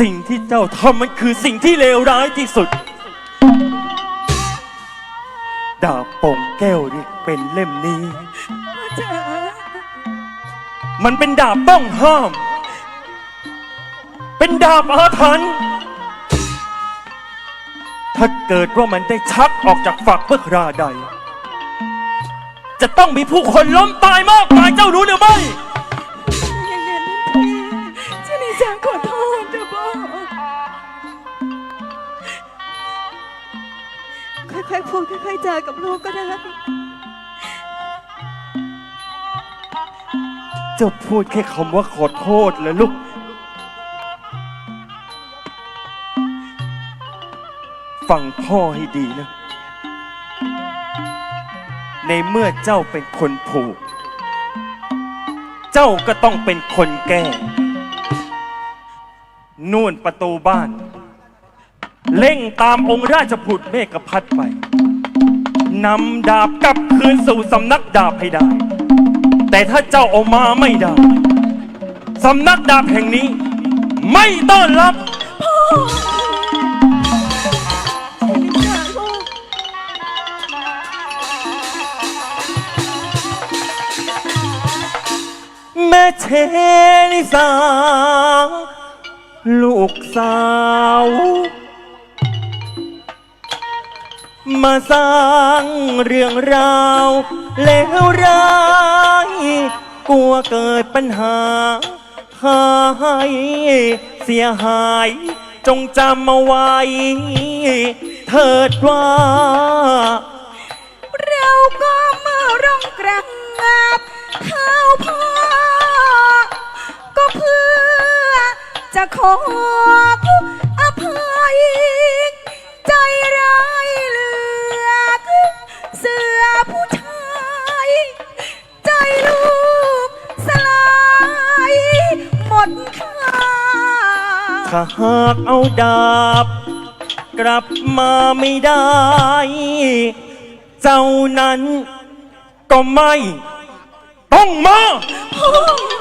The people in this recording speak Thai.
สิ่งที่เจ้าทำมันคือสิ่งที่เลวร้ายที่สุด ดาบปงแก้วนี่เป็นเล่มนี้ จ๋ามันเป็นดาบต้องห้าม เป็นดาบอาถรรพ์ถ้าเกิดว่ามันได้ชักออกจากฝักเมื่อคราใด จะต้องมีผู้คนล้มตายมากมายเจ้ารู้หรือไม่ อย่างนั้นพี่ฉันนี่ฉันขอโท ค่อยๆพูดค่อยๆจากับลูกก็ได้ เจ้าพูดแค่คำว่าขอโทษแล้วลูก ฟังพ่อให้ดีนะ ในเมื่อเจ้าเป็นคนผูก เจ้าก็ต้องเป็นคนแก้ นู่นประตูบ้าน เล่งตามองค์ราชบุตรเมกพัดไปนำดาบกลับคืนสู่สำนักดาบให้ได้ แต่ถ้าเจ้าเอามาไม่ได้สำนักดาบแห่งนี้ ไม่ต้อนรับ แม่เชนิสา ลูกสาว มาสร้างเรื่องราวเลวร้ายกลัวเกิดปัญหาหายเสียหาย จงจำเอาไว้ เถิดว่า เราก็มาร้องกระงับเท้าพ่อ ก็เพื่อจะขออภัย ดค่าถ้าหากเอาดาบ กลับมาไม่ได้ เจ้านั้นก็ไม่ ต้องมา พ่อ